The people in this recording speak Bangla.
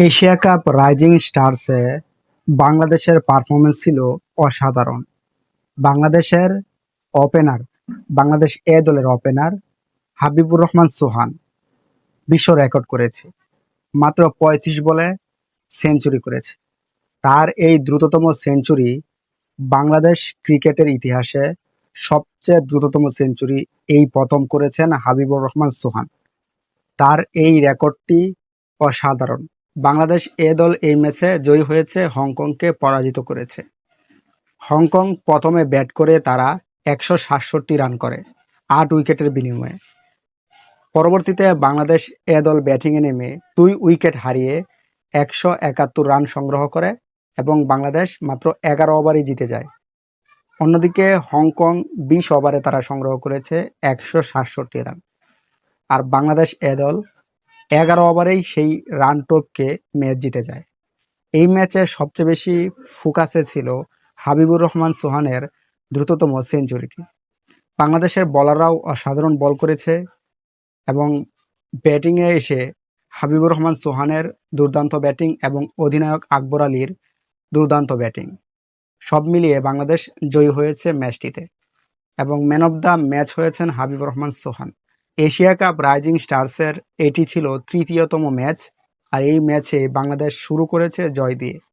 এশিয়া কাপ রাইজিং স্টারসে বাংলাদেশের পারফরমেন্স ছিল অসাধারণ। বাংলাদেশের ওপেনার, বাংলাদেশ এ দলের ওপেনার হাবিবুর রহমান সোহান বিশ্ব রেকর্ড করেছে। মাত্র পঁয়ত্রিশ বলে সেঞ্চুরি করেছে। তার এই দ্রুততম সেঞ্চুরি বাংলাদেশ ক্রিকেটের ইতিহাসে সবচেয়ে দ্রুততম সেঞ্চুরি এই প্রথম করেছেন হাবিবুর রহমান সোহান। তার এই রেকর্ডটি অসাধারণ। বাংলাদেশ এ দল এই ম্যাচে জয়ী হয়েছে হংকংকে পরাজিত করেছে। হংকং প্রথমে ব্যাট করে তারা একশো সাতষট্টি রান করে, আট উইকেটের বিনিময়ে। পরবর্তীতে বাংলাদেশ এ দল ব্যাটিংয়ে নেমে দুই উইকেট হারিয়ে একশো একাত্তর রান সংগ্রহ করে এবং বাংলাদেশ মাত্র এগারো ওভারই জিতে যায়। অন্যদিকে হংকং বিশ ওভারে তারা সংগ্রহ করেছে একশো সাতষট্টি রান। আর বাংলাদেশ এ দল এগারো ওভারেই সেই রান টপকে ম্যাচ জিতে যায়। এই ম্যাচে সবচেয়ে বেশি ফোকাসে ছিল হাবিবুর রহমান সোহানের দ্রুততম সেঞ্চুরিটি। বাংলাদেশের বলাররাও অসাধারণ বল করেছে এবং ব্যাটিংয়ে এসে হাবিবুর রহমান সোহানের দুর্দান্ত ব্যাটিং এবং অধিনায়ক আকবর আলীর দুর্দান্ত ব্যাটিং। সব মিলিয়ে বাংলাদেশ জয়ী হয়েছে ম্যাচটিতে এবং ম্যান অব দ্য ম্যাচ হয়েছেন Habibur Rahman Sohan. Asia cup rising স্টারসের এটি ছিল তৃতীয়তম ম্যাচ, আর এই ম্যাচে বাংলাদেশ শুরু করেছে জয় দিয়ে।